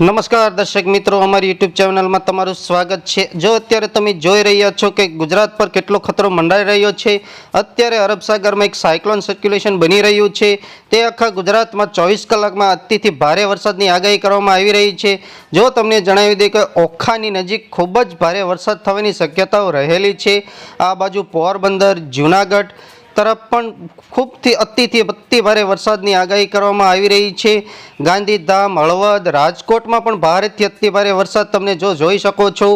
નમસ્કાર દર્શક મિત્રો, અમારી યુટ્યુબ ચેનલમાં તમારું સ્વાગત છે. જો અત્યારે તમે જોઈ રહ્યા છો કે ગુજરાત પર કેટલો ખતરો મંડાઈ રહ્યો છે, અત્યારે અરબ સાગરમાં એક સાયક્લોન સર્ક્યુલેશન બની રહ્યું છે. તે આખા ગુજરાતમાં ચોવીસ કલાકમાં અતિથી ભારે વરસાદની આગાહી કરવામાં આવી રહી છે. જો તમને જણાવી દઈએ કે ઓખાની નજીક ખૂબ જ ભારે વરસાદ થવાની શક્યતાઓ રહેલી છે. આ બાજુ પોરબંદર, જૂનાગઢ તરફ પણ ખૂબથી અતિથી અતિ ભારે વરસાદની આગાહી કરવામાં આવી રહી છે. ગાંધીધામ, હળવદ, રાજકોટમાં પણ ભારેથી અતિ ભારે વરસાદ તમને જો જોઈ શકો છો.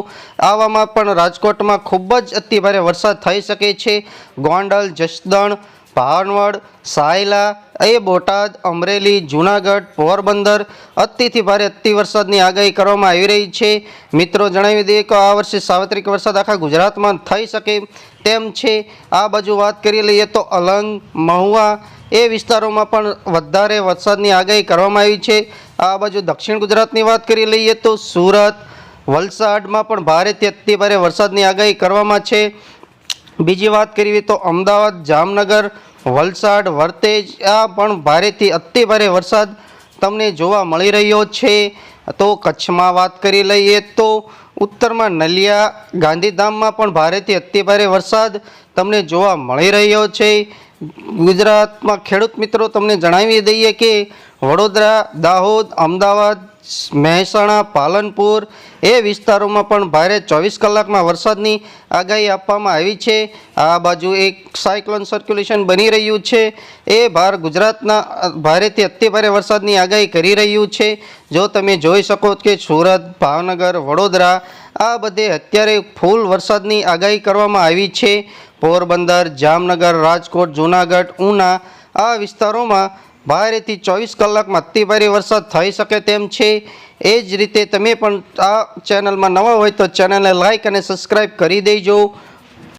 આવામાં પણ રાજકોટમાં ખૂબ જ અતિ ભારે વરસાદ થઈ શકે છે. ગોંડલ, જસદણ ભાવનવડ સાયલા, એ બોટાદ, અમરેલી, જૂનાગઢ, પોરબંદર અતિથી ભારે અતિ વરસાદની આગાહી કરવામાં આવી રહી છે. મિત્રો, જણાવી દઈએ કે આ વર્ષે સાર્વત્રિક વરસાદ આખા ગુજરાતમાં થઈ શકે તેમ છે. આ બાજુ વાત કરી લઈએ તો અલંગ, મહુવા એ વિસ્તારોમાં પણ વધારે વરસાદની આગાહી કરવામાં આવી છે. આ બાજુ દક્ષિણ ગુજરાતની વાત કરી લઈએ તો સુરત, વલસાડમાં પણ ભારેથી અતિ ભારે વરસાદની આગાહી કરવામાં છે. બીજી વાત કરીએ તો અમદાવાદ, જામનગર, વલસાડ, વર્તેજ, આ પણ ભારેથી અતિભારે વરસાદ તમને જોવા મળી રહ્યો છે. તો કચ્છમાં વાત કરી લઈએ તો ઉત્તરમાં નલિયા, ગાંધીધામમાં પણ ભારેથી અતિભારે વરસાદ તમને જોવા મળી રહ્યો છે. ગુજરાતમાં ખેડૂત મિત્રો તમને જણાવી દઈએ કે વડોદરા, દાહોદ, અમદાવાદ મહેસાણા, પાલનપુર એ વિસ્તારોમાં પણ ભારે ચોવીસ કલાકમાં વરસાદની આગાહી આપવામાં આવી છે. આ બાજુ એક સાયક્લોન સર્ક્યુલેશન બની રહ્યું છે. એ ભાર ગુજરાતના, ભારેથી અતિભારે વરસાદની આગાહી કરી રહ્યું છે. જો તમે જોઈ શકો કે સુરત, ભાવનગર, વડોદરા, આ બધે અત્યારે ફૂલ વરસાદની આગાહી કરવામાં આવી છે. પોરબંદર, જામનગર, રાજકોટ, જૂનાગઢ, ઉના આ વિસ્તારોમાં ભારેથી ચોવીસ કલાકમાં અતિભારે વરસાદ થઈ શકે તેમ છે. એ જ રીતે તમે પણ આ ચેનલમાં નવા હોય તો ચેનલને લાઇક અને સબસ્ક્રાઈબ કરી દેજો.